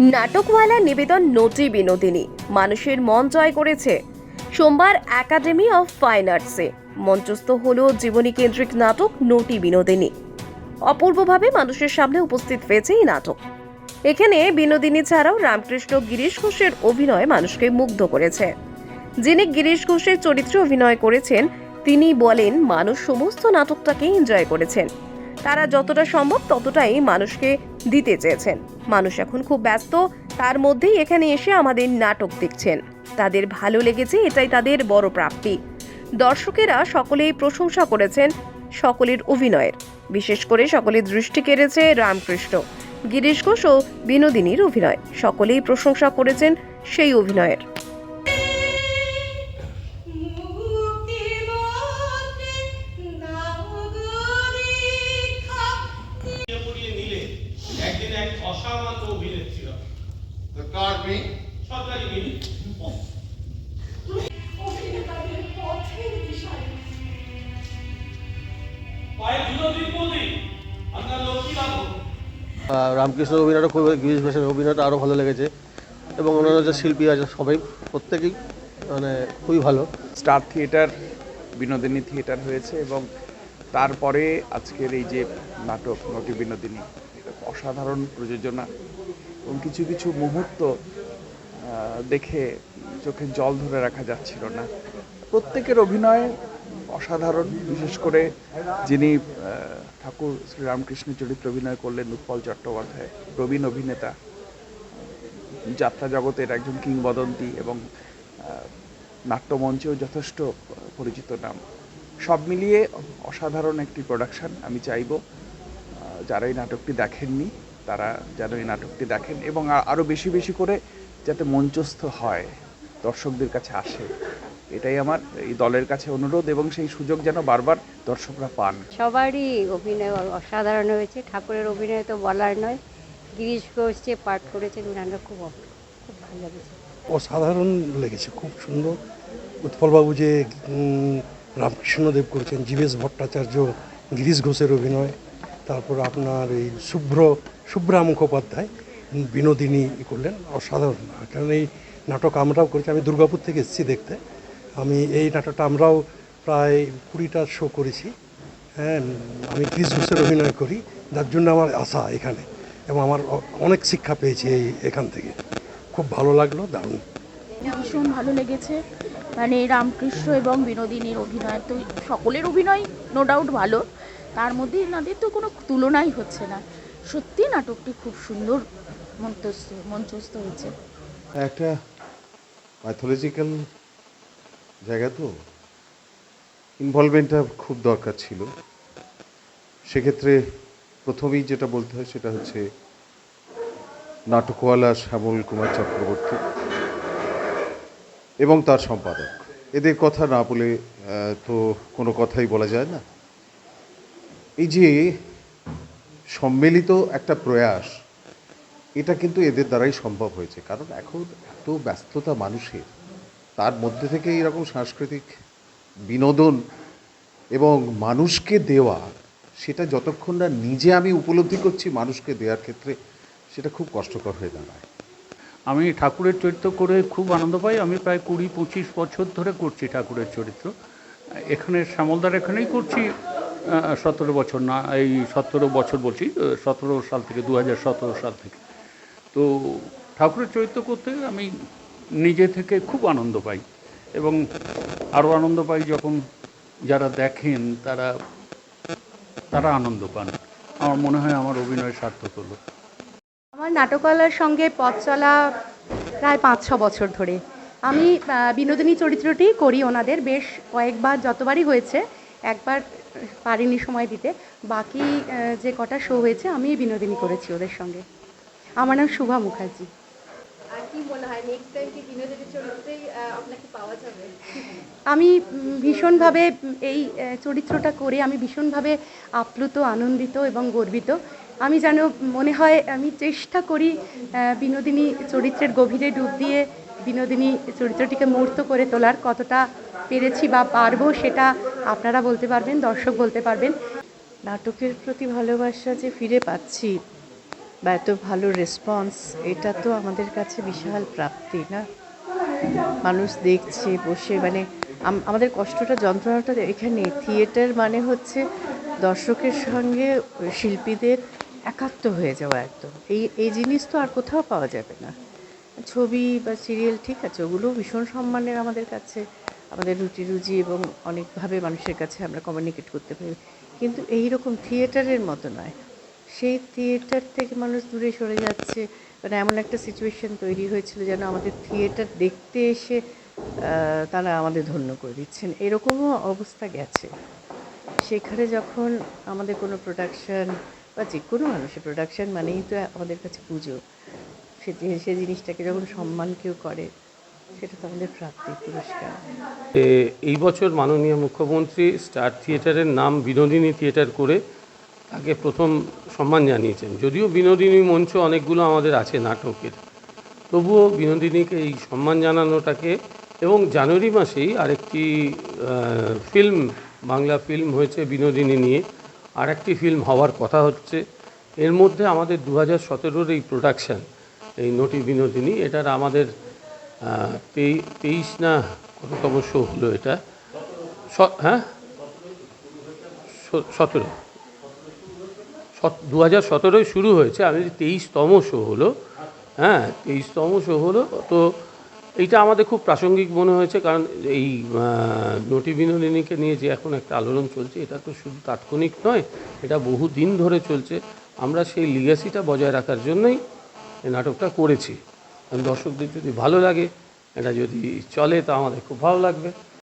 নাটকওয়ালা নিবেদন নটি বিনোদিনী। মানুষের মন জয় করেছে। সোমবার একাডেমি অফ ফাইন আর্টসে মঞ্চস্থ হল জীবনী কেন্দ্রিক নাটক নটি বিনোদিনী। অপূর্বভাবে মানুষের সামনে উপস্থিত হয়েছে এই নাটক। এখানে বিনোদিনী ছাড়াও রামকৃষ্ণ গিরিশ ঘোষের অভিনয় মানুষকে মুগ্ধ করেছে। যিনি গিরিশ ঘোষের চরিত্রে অভিনয় করেছেন, তিনি বলেন, মানুষ সমস্ত নাটকটাকে এনজয় করেছেন। তারা যতটা সম্ভব ততটাই মানুষকে দিতে চেয়েছেন। মানুষ এখন খুব ব্যস্ত, তার মধ্যেই এখানে এসে আমাদের নাটক দেখছেন। তাদের ভালো লেগেছে, এটাই তাদের বড় প্রাপ্তি। দর্শকেরা সকলেই প্রশংসা করেছেন সকলের অভিনয়ের। বিশেষ করে সকলের দৃষ্টি কেড়েছে রামকৃষ্ণ। গিরিশ ঘোষ ও বিনোদিনীর অভিনয়। সকলেই প্রশংসা করেছেন সেই অভিনয়ের। আহ, রামকৃষ্ণ অভিনয়টা খুব গিরিশ ঘোষের অভিনয়টা আরও ভালো লেগেছে। এবং অন্যান্য যে শিল্পী আছে সবাই প্রত্যেকেই মানে খুবই ভালো। স্টার থিয়েটার বিনোদিনী থিয়েটার হয়েছে এবং তারপরে আজকের এই যে নাটক নটি বিনোদিনী এটা অসাধারণ প্রযোজনা। এবং কিছু কিছু মুহূর্ত দেখে চোখে জল ধরে রাখা যাচ্ছিল না। প্রত্যেকের অভিনয় অসাধারণ, বিশেষ করে যিনি ঠাকুর শ্রীরামকৃষ্ণ চরিত্রে অভিনয় করলেন উৎপল চট্টোপাধ্যায়, প্রবীণ অভিনেতা, যাত্রা জগতের একজন কিংবদন্তি এবং নাট্যমঞ্চেও যথেষ্ট পরিচিত নাম। সব মিলিয়ে অসাধারণ একটি প্রোডাকশন আমি চাইব যারা এই নাটকটি দেখেননি, তারা যেন এই নাটকটি দেখেন এবং আ- আরও বেশি বেশি করে যাতে মঞ্চস্থ হয়, দর্শকদের কাছে আসে। এটাই আমার এই দলের কাছে অনুরোধ এবং সেই সুযোগ যেন বারবার দর্শকরা পান। সবারই অভিনয় অসাধারণ হয়েছে। ঠাকুরের অভিনয় তো বলার নয়। গিরিশ ঘোষ যে পাঠ করেছেন ওনারা খুব খুব ভালো লেগেছে। অসাধারণ লেগেছে খুব সুন্দর। উৎপলবাবু যে রামকৃষ্ণদেব করেছেন জীবেশ ভট্টাচার্য গিরিশ ঘোষের অভিনয়। তারপর আপনার এই শুভ্র শুভ্রা মুখোপাধ্যায় বিনোদিনী ই করলেন অসাধারণ। কারণ এই নাটক আমরাও করেছি আমি দুর্গাপুর থেকে এসেছি দেখতে। আমি এই নাটকটা আমরাও প্রায় কুড়িটা শো করেছি। হ্যাঁ আমি গিরিশ ঘোষের অভিনয় করি যার জন্য আমার আশা এখানে। এবং আমার অনেক শিক্ষা পেয়েছি এই এখান থেকে। খুব ভালো লাগল দারুণ। ভীষণ ভালো লেগেছে। মানে রামকৃষ্ণ এবং বিনোদিনীর অভিনয় তো সকলের অভিনয় নো ডাউট ভালো। তার মধ্যে এনাদের তো কোনো তুলনাই হচ্ছে না। সত্যি নাটকটি খুব সুন্দর মঞ্চস্থ মঞ্চস্থ হয়েছে। একটা ম্যাথোলজিক্যাল জায়গা তো। ইনভলভমেন্টটা খুব দরকার ছিল। সেক্ষেত্রে প্রথমেই যেটা বলতে হয় সেটা হচ্ছে নাটকওয়ালা শ্যামল কুমার চক্রবর্তী এবং তার সম্পাদক। এদের কথা না বলে তো কোনো কথাই বলা যায় না। এই যে সম্মিলিত একটা প্রয়াস, এটা কিন্তু এদের দ্বারাই সম্ভব হয়েছে। কারণ এখন এত ব্যস্ততা মানুষের তার মধ্যে থেকে এরকম সাংস্কৃতিক বিনোদন এবং মানুষকে দেওয়া, সেটা যতক্ষণ না নিজে আমি উপলব্ধি করছি মানুষকে দেওয়ার ক্ষেত্রে, সেটা খুব কষ্টকর হয়ে দাঁড়ায়। আমি ঠাকুরের চরিত্র করে খুব আনন্দ পাই। আমি প্রায় কুড়ি, পঁচিশ বছর ধরে করছি ঠাকুরের চরিত্র। এখানে শ্যামলদার এখানেই করছি সতেরো বছর না, এই সতেরো বছর বলছি সতেরো সাল থেকে, দু হাজার সতেরো সাল থেকে। তো ঠাকুরের চরিত্র করতে আমি নিজে থেকে খুব আনন্দ পাই। এবং আরও আনন্দ পাই যখন যারা দেখেন, তারা তারা আনন্দ পান। আমার মনে হয় আমার অভিনয় সার্থক হলো আমার নাটকলার সঙ্গে পথ চলা প্রায় পাঁচ ছ বছর ধরে। আমি বিনোদিনী চরিত্রটি করি ওনাদের। বেশ কয়েকবার যতবারই হয়েছে, একবার পারিনি সময় দিতে। বাকি যে কটা শো হয়েছে, আমি বিনোদিনী করেছি ওদের সঙ্গে। আমার নাম শুভা মুখার্জি। কি মনে হয় নেক্সট টাইম কি চরিত্রেই আপনাকে পাওয়া যাবে? আমি ভীষণভাবে এই চরিত্রটা করে আমি ভীষণভাবে আপ্লুত আনন্দিত এবং গর্বিত। আমি যেন মনে হয় আমি চেষ্টা করি বিনোদিনী চরিত্রের গভীরে ডুব দিয়ে বিনোদিনী চরিত্রটিকে মূর্ত করে তোলার কতটা পেরেছি বা পারব সেটা আপনারা বলতে পারবেন দর্শক বলতে পারবেন। নাটকের প্রতি ভালোবাসা যে ফিরে পাচ্ছি বা এত ভালো রেসপন্স এটা তো আমাদের কাছে বিশাল প্রাপ্তি, না? মানুষ দেখছে, বসে মানে আমাদের কষ্টটা, যন্ত্রণাটা এখানে থিয়েটার মানে হচ্ছে দর্শকের সঙ্গে শিল্পীদের একাত্ম হয়ে যাওয়া একদম। এই এই জিনিস তো আর কোথাও পাওয়া যাবে না। ছবি বা সিরিয়াল ঠিক আছে, ওগুলো ভীষণ সম্মানের আমাদের কাছে, আমাদের রুটি রুজি এবং অনেকভাবে মানুষের কাছে আমরা কমিউনিকেট করতে পারি। কিন্তু এই রকম থিয়েটারের মতো নয়। সেই থিয়েটার থেকে মানুষ দূরে সরে যাচ্ছে। মানে এমন একটা সিচুয়েশন তৈরি হয়েছিল যেন আমাদের থিয়েটার দেখতে এসে তারা আমাদের ধন্য করে দিচ্ছেন। এরকমও অবস্থা গেছে। সেখানে যখন আমাদের কোনো প্রোডাকশান বা যে কোনো মানুষের প্রোডাকশান মানেই তো আমাদের কাছে পুজো। সে সে জিনিসটাকে যখন সম্মান কেউ করে, সেটা তো আমাদের প্রাপ্তি পুরস্কার। এই বছর মাননীয় মুখ্যমন্ত্রী স্টার থিয়েটারের নাম বিনোদিনী থিয়েটার করে তাকে প্রথম সম্মান জানিয়েছেন। যদিও বিনোদিনী মঞ্চ অনেকগুলো আমাদের আছে নাটকের। তবুও বিনোদিনীকে এই সম্মান জানানোটাকে এবং জানুয়ারি মাসেই আরেকটি ফিল্ম বাংলা ফিল্ম হয়েছে বিনোদিনী নিয়ে। আর একটি ফিল্ম হওয়ার কথা হচ্ছে। এর মধ্যে আমাদের দু হাজার সতেরোর এই প্রোডাকশান এই নটি বিনোদিনী, এটার আমাদের তেই- তেইশ না কততম শো হলো এটা? হ্যাঁ? সতেরো। দু হাজার সতেরোয় শুরু হয়েছে, আমি তেইশতম শো হলো হ্যাঁ তেইশতম শো হলো, তো এইটা আমাদের খুব প্রাসঙ্গিক মনে হয়েছে, কারণ এই নটি বিনোদিনীকে নিয়ে যে এখন একটা আলোড়ন চলছে, এটা তো শুধু তাৎক্ষণিক নয়, এটা বহু দিন ধরে চলছে, আমরা সেই লিগাসিটা বজায় রাখার জন্যই এই নাটকটা করেছি। দর্শকদের যদি ভালো লাগে, এটা যদি চলে, তা আমাদের খুব ভালো লাগবে।